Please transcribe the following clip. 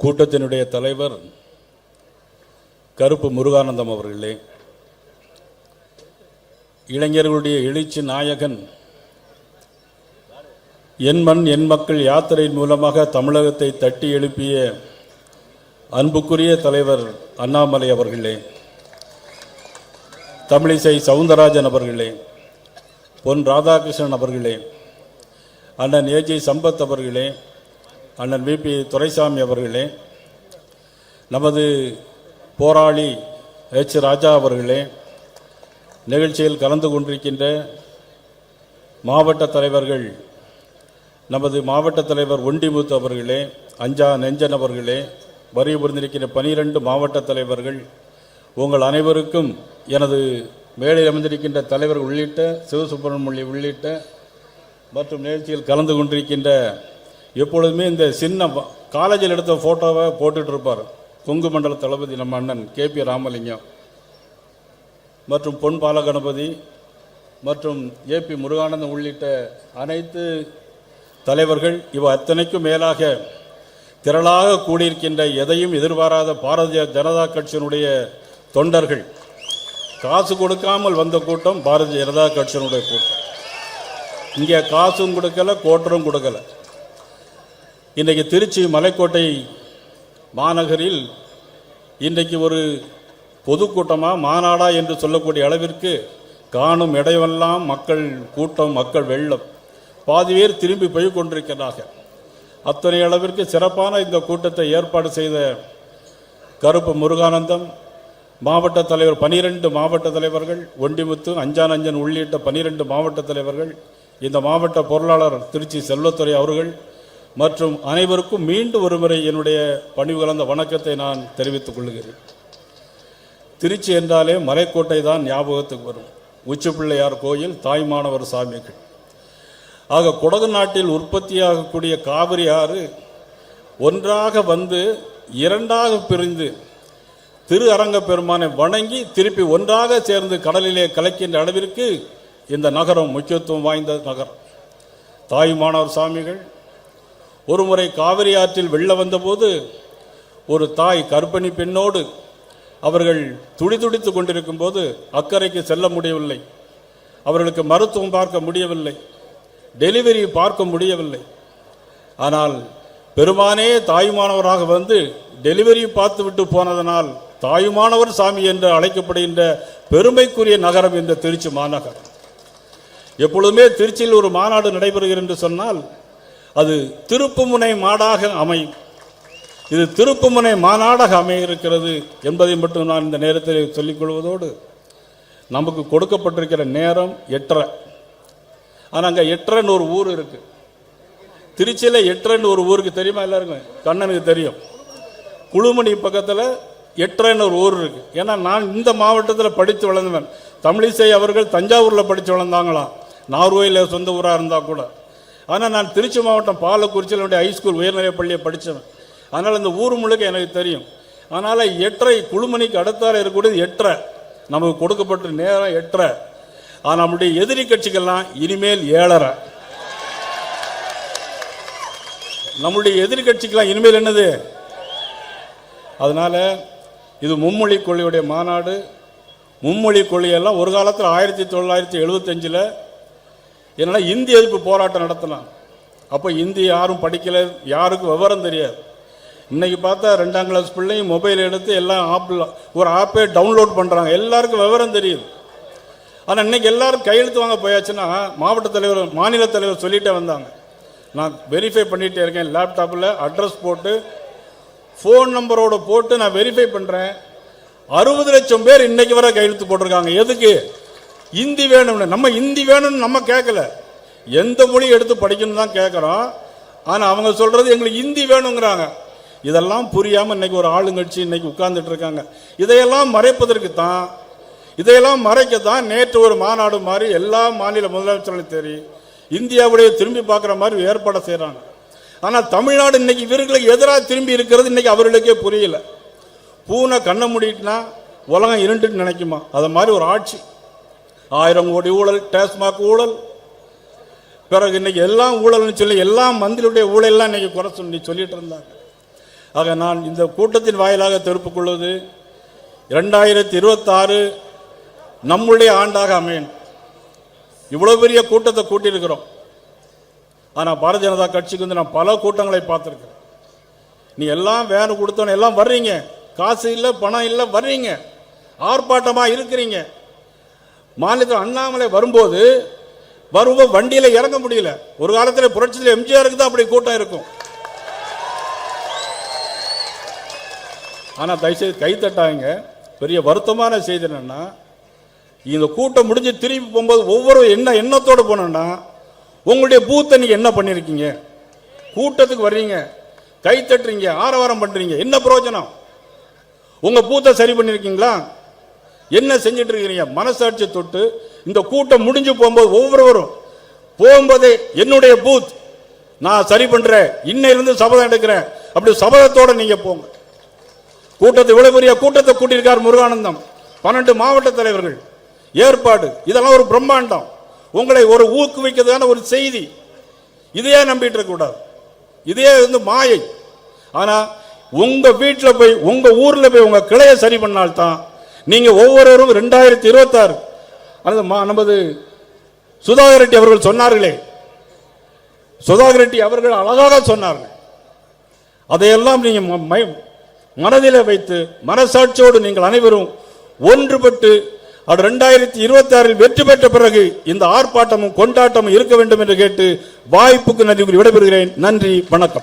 கூட்டத்தினுடைய தலைவர் கருப்பு முருகானந்தம் அவர்களே இளைஞர்களுடைய எழுச்சி நாயகன் என் மண் என் மக்கள் யாத்திரையின் மூலமாக தமிழகத்தை தட்டி எழுப்பிய அன்புக்குரிய தலைவர் அண்ணாமலை அவர்களே தமிழிசை சவுந்தரராஜன் அவர்களே பொன் ராதாகிருஷ்ணன் அவர்களே அண்ணன் ஏஜி சம்பத் அவர்களே அண்ணன் விபி துரைசாமி அவர்களே நமது போராளி எச். ராஜா அவர்களே நிகழ்ச்சியில் கலந்து கொண்டிருக்கின்ற மாவட்ட தலைவர்கள் நமது மாவட்ட தலைவர் ஒண்டிமுத்து அவர்களே அஞ்சா நெஞ்சன் அவர்களே வரி புரிந்திருக்கிற பனிரெண்டு மாவட்ட தலைவர்கள் உங்கள் அனைவருக்கும் எனது மேடையில் அமைந்திருக்கின்ற தலைவர் உள்ளிட்ட சிவசுப்பிரமணியம் உள்ளிட்ட மற்றும் நிகழ்ச்சியில் கலந்து கொண்டிருக்கின்ற எப்பொழுதுமே இந்த சின்ன காலேஜில் எடுத்த ஃபோட்டோவை போட்டுட்டு இருப்பார். கொங்கு மண்டல தளபதி நம்ம அண்ணன் கே பி ராமலிங்கம். மற்றும் பொன் பாலகணபதி மற்றும் ஏபி முருகானந்தம் உள்ளிட்ட அனைத்து தலைவர்கள் இவ அத்தனைக்கும் மேலாக திரளாக கூடியிருக்கின்ற எதையும் எதிர்பாராத பாரதிய ஜனதா கட்சியினுடைய தொண்டர்கள். காசு கொடுக்காமல் வந்த கூட்டம் பாரதிய ஜனதா கட்சியினுடைய கூட்டம். இங்கே காசும் கொடுக்கல கோட்டரும் கொடுக்கல. இன்றைக்கு திருச்சி மலைக்கோட்டை மாநகரில் இன்றைக்கு ஒரு பொதுக்கூட்டமாக மாநாடா என்று சொல்லக்கூடிய அளவிற்கு காணும் இடையெல்லாம் மக்கள் கூட்டம் மக்கள் வெள்ளம். பாதி பேர் திரும்பி போய் கொண்டிருக்கிறார்கள். அத்தனை அளவிற்கு சிறப்பான இந்த கூட்டத்தை ஏற்பாடு செய்த கருப்பு முருகானந்தம் மாவட்ட தலைவர் பனிரெண்டு மாவட்ட தலைவர்கள் ஒண்டிமுத்து அஞ்சானஞ்சன் உள்ளிட்ட பனிரெண்டு மாவட்ட தலைவர்கள் இந்த மாவட்ட பொருளாளர் திருச்சி செல்வத்துறை அவர்கள் மற்றும் அனைவருக்கும் மீண்டும் ஒருமுறை என்னுடைய பணிவு கலந்த வணக்கத்தை நான் தெரிவித்துக் கொள்கிறேன். திருச்சி என்றாலே மலைக்கோட்டை தான் ஞாபகத்துக்கு வரும். உச்சிப்பிள்ளையார் கோயில் தாய்மானவர் சாமிகள். ஆக குடகு நாட்டில் உற்பத்தியாகக்கூடிய காவிரி ஆறு ஒன்றாக வந்து இரண்டாக பிரிந்து திரு அரங்க பெருமானை வணங்கி திருப்பி ஒன்றாக சேர்ந்து கடலிலே கலக்கின்ற அளவிற்கு இந்த நகரம் முக்கியத்துவம் வாய்ந்த நகரம். தாய்மானவர் சாமிகள் ஒருமுறை காவிரி ஆற்றில் வெள்ள வந்தபோது ஒரு தாய் கர்ப்பிணி பெண்ணோடு அவர்கள் துடிதுடித்துக் கொண்டிருக்கும் போது அக்கறைக்கு செல்ல முடியவில்லை. அவர்களுக்கு மருத்துவம் பார்க்க முடியவில்லை. டெலிவரி பார்க்க முடியவில்லை. ஆனால் பெருமானே தாயுமானவராக வந்து டெலிவரி பார்த்து விட்டு போனதனால் தாயுமானவர் சாமி என்று அழைக்கப்படுகின்ற பெருமைக்குரிய நகரம் இந்த திருச்சி மாநகரம் எப்பொழுதுமே திருச்சியில் ஒரு மாநாடு நடைபெறுகிறது என்று சொன்னால் அது திருப்புமுனை மாடாக அமையும் இது திருப்புமுனை மாநாடாக அமைய இருக்கிறது என்பதை மட்டும் நான் இந்த நேரத்தில் சொல்லிக் கொள்வதோடு நமக்கு கொடுக்கப்பட்டிருக்கிற நேரம் எட்டரை. ஆனால் அங்கே எட்டரைன்னு ஒரு ஊர் இருக்கு. திருச்சியில் எட்டரைன்னு ஒரு ஊருக்கு தெரியுமா எல்லாருக்கும்? கண்ணனுக்கு தெரியும். குழுமணி பக்கத்தில் எட்டரைன்னு ஒரு ஊர் இருக்கு. ஏன்னா நான் இந்த மாவட்டத்தில் படித்து வளர்ந்தவன். தமிழிசை அவர்கள் தஞ்சாவூரில் படித்து வளர்ந்தாங்களாம் நார்வேயில் சொந்த ஊராக இருந்தால் கூட. ஆனால் நான் திருச்சி மாவட்டம் பாலக்குறிச்சியில் என்னுடைய ஹைஸ்கூல் உயர்நிலைப் பள்ளியை படித்தவன் அதனால் இந்த ஊர் முழுக்க எனக்கு தெரியும். அதனால் எட்டரை குழுமணிக்கு அடுத்தால இருக்கக்கூடியது எட்டரை. நமக்கு கொடுக்கப்பட்ட நேரம் எட்டரை. ஆனால் நம்முடைய எதிரி கட்சிகள்லாம் இனிமேல் ஏழரை. நம்முடைய எதிரி கட்சிக்கெல்லாம் இனிமேல் என்னது? அதனால் இது மும்மொழி கொள்கையுடைய மாநாடு. மும்மொழி கொள்கையெல்லாம் ஒரு காலத்தில் ஆயிரத்தி தொள்ளாயிரத்தி எழுபத்தஞ்சில் என்னன்னா இந்தி எதிர்ப்பு போராட்டம் நடத்தினான். அப்போ இந்தி யாரும் படிக்கலை யாருக்கும் விவரம் தெரியாது. இன்றைக்கி பார்த்தா ரெண்டாம் கிளாஸ் பிள்ளையும் மொபைல் எடுத்து எல்லாம் ஆப்பில் ஒரு ஆப்பே டவுன்லோட் பண்ணுறாங்க எல்லாருக்கும் விவரம் தெரியுது. ஆனால் இன்னைக்கு எல்லாரும் கையெழுத்து வாங்க போயாச்சுன்னா மாவட்ட தலைவர் மாநில தலைவர் சொல்லிட்டே வந்தாங்க. நான் வெரிஃபை பண்ணிகிட்டே இருக்கேன். லேப்டாப்பில் அட்ரஸ் போட்டு ஃபோன் நம்பரோட போட்டு நான் வெரிஃபை பண்ணுறேன் அறுபது லட்சம் பேர் இன்றைக்கி வர கையெழுத்து போட்டிருக்காங்க. எதுக்கு? இந்தி வேணும்னு. நம்ம இந்தி வேணும்னு நம்ம கேட்கல எந்த மொழி எடுத்து படிக்கணும்னு தான் கேட்குறோம் ஆனால் அவங்க சொல்கிறது எங்களுக்கு இந்தி வேணுங்கிறாங்க. இதெல்லாம் புரியாமல் இன்னைக்கு ஒரு ஆளுங்கட்சி இன்னைக்கு உட்கார்ந்துட்டு இருக்காங்க. இதையெல்லாம் மறைப்பதற்கு தான் இதையெல்லாம் மறைக்க தான் நேற்று ஒரு மாநாடு மாதிரி எல்லா மாநில முதலமைச்சர்களும் தெரி இந்தியாவுடைய திரும்பி பார்க்குற மாதிரி ஏற்பாடு செய்கிறாங்க ஆனால் தமிழ்நாடு இன்னைக்கு இவர்களுக்கு எதிராக திரும்பி இருக்கிறது இன்னைக்கு அவர்களுக்கே புரியல. பூனை கண்ணை மூடிட்டுனா உலகம் இருண்டுன்னு நினைக்குமா? அதை மாதிரி ஒரு ஆட்சி. ஆயிரம் கோடி ஊழல் டாஸ்மாக் ஊழல். பிறகு இன்னைக்கு எல்லாம் ஊழல்னு சொல்லி எல்லா மந்திரியுடைய ஊழல்லாம் இன்னைக்கு குறை சொல்லி சொல்லிட்டு இருந்தாங்க. ஆக நான் இந்த கூட்டத்தின் வாயிலாக தெரிவித்துக் கொள்வது இரண்டாயிரத்தி இருபத்தாறு நம்முடைய ஆண்டாக அமையணும். இவ்வளோ பெரிய கூட்டத்தை கூட்டியிருக்கிறோம். ஆனால் பாரதிய ஜனதா கட்சிக்கு வந்து நான் பல கூட்டங்களை பார்த்துருக்கேன் நீ எல்லாம் வேனு கொடுத்தோன்னு எல்லாம் வர்றீங்க. காசு இல்லை பணம் இல்லை வர்றீங்க. ஆர்ப்பாட்டமாக இருக்கிறீங்க. மாநிலத்தில் அண்ணாமலை வரும்போது வருவோம் வண்டியில் இறங்க முடியல. ஒரு காலத்தில் புரட்சியில் எம்ஜிஆருக்கு தான் அப்படி கூட்டம் இருக்கும். ஆனால் தயவுசெய்து கை தட்டாங்க பெரிய வருத்தமான செய்தி என்னன்னா இந்த கூட்டம் முடிஞ்சு திரும்பி போகும்போது ஒவ்வொரு என்ன எண்ணத்தோடு போனோன்னா உங்களுடைய பூத்தை நீங்கள் என்ன பண்ணியிருக்கீங்க கூட்டத்துக்கு வர்றீங்க. கை தட்டுறீங்க. ஆரவாரம் பண்ணுறீங்க என்ன பிரயோஜனம்? உங்கள் பூத்தை சரி பண்ணியிருக்கீங்களா என்ன செஞ்சுட்டு இருக்கிறீங்க மனசாட்சி தொட்டு இந்த கூட்டம் முடிஞ்சு போகும்போது ஒவ்வொருவரும் போகும்போதே என்னுடைய பூத் நான் சரி பண்றேன் இன்னையிலிருந்து சபதம் எடுக்கிறேன். அப்படி சபதத்தோட நீங்க போங்க. கூட்டத்தை இவ்வளவு பெரிய கூட்டத்தை கூட்டியிருக்கார் முருகானந்தம். பன்னெண்டு மாவட்ட தலைவர்கள். ஏற்பாடு. இதெல்லாம் ஒரு பிரம்மாண்டம். உங்களை ஒரு ஊக்குவிக்கிறதுக்கான ஒரு செய்தி. இதையே நம்பிட்டு இருக்கக்கூடாது கூடாது. வந்து மாயை. ஆனா உங்க வீட்டில் போய் உங்க ஊர்ல போய் உங்க கிளையை சரி பண்ணால்தான் நீங்க ஒவ்வொருவரும் ரெண்டாயிரத்தி இருபத்தாறு அந்த மா- நமது சுதாகர் ரெட்டி அவர்கள் சொன்னார்களே. சுதாகர் ரெட்டி அவர்கள் அழகாக சொன்னார்கள். அதையெல்லாம் நீங்கள் ம- வைத்து மனசாட்சியோடு நீங்கள் அனைவரும் ஒன்றுபட்டு அது ரெண்டாயிரத்தி இருபத்தி ஆறில் வெற்றி பெற்ற பிறகு இந்த ஆர்ப்பாட்டமும் கொண்டாட்டமும் இருக்க வேண்டும் என்று கேட்டு வாய்ப்புக்கு நன்றி விடைபெறுகிறேன். நன்றி வணக்கம்.